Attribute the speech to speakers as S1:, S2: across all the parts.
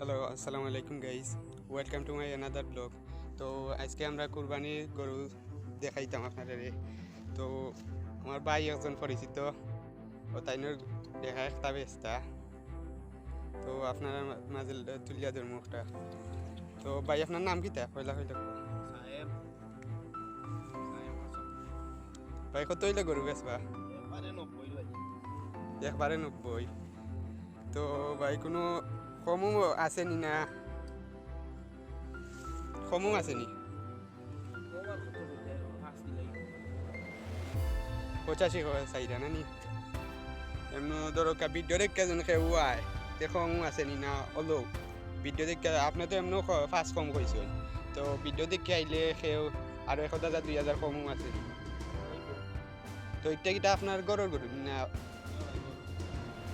S1: Hello আসসালামু আলাইকুম guys welcome to my another blog তো আজকে আমরা কুরবানির গরু দেখাইতাম আপনাদের তো আমার ভাই একজন পরিচিত ও তাইনোর দেখা একটা বেস্তা। তো আপনারা মাঝে তুলিয়া দেন মুখটা। তো ভাই আপনার নাম কিতা পয়লা হইলে ভাই কত হইলে গরু
S2: এবারে
S1: একবারে নব্বই। তো ভাই কোনো কমও আছে নি না কমও আছে নি পঁচাশি চাহিদা না নি এমন ধরো দেখে যেন কেউ আয় দেখো আছে নি না অলৌ দেখে আপনি তো এমন ফার্স্ট কম কইছেন তো ভিডিও দেখে আইলে সেও আৰু এশ হাজাৰ দুই হাজাৰ কমো আছে তো এতিয়া আপনার গরুর গরু না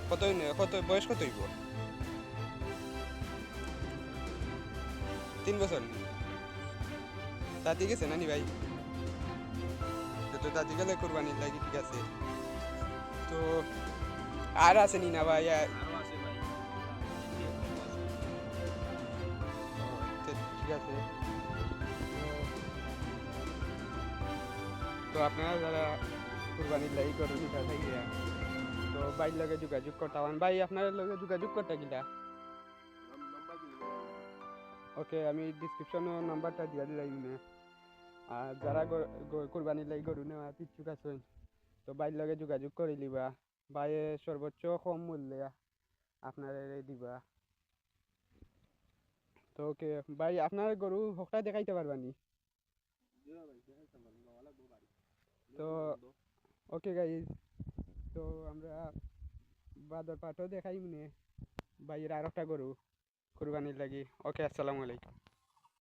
S1: কত কত বয়স কত হইব তিন বছর। তাতি গেছে নানি ভাই? তো তো গেলে কোরবানির লাগি ঠিক আছে। তো আর আছে নি ভাই? ঠিক আছে। তো- আপনারা যারা কুরবানির লাগি গরু কিটা তো বাইর লগে যোগাযোগ করতে ভাই, আপনার লগে যোগাযোগ করতে
S2: কি
S1: ওকে আমি ডিসক্রিপশনে নাম্বারটা দিয়ে দিলাই মানে। আর যারা গ- লাগি গরু নেওয়া ইচ্ছুক আছেন তো বাইর লগে যোগাযোগ করে লিবা। বাইয়ে সর্বোচ্চ কম মূল্যে আপনার দিবা। তো ওকে ভাই আপনার গরু হকটা দেখাইতে পারবানি তো ওকে গাইজ তো আমরা বাদর পাটও দেখাই মানে ভাইয়ের আর একটা গরু কুরবানির লাগি। ওকে আসসালামু আলাইকুম।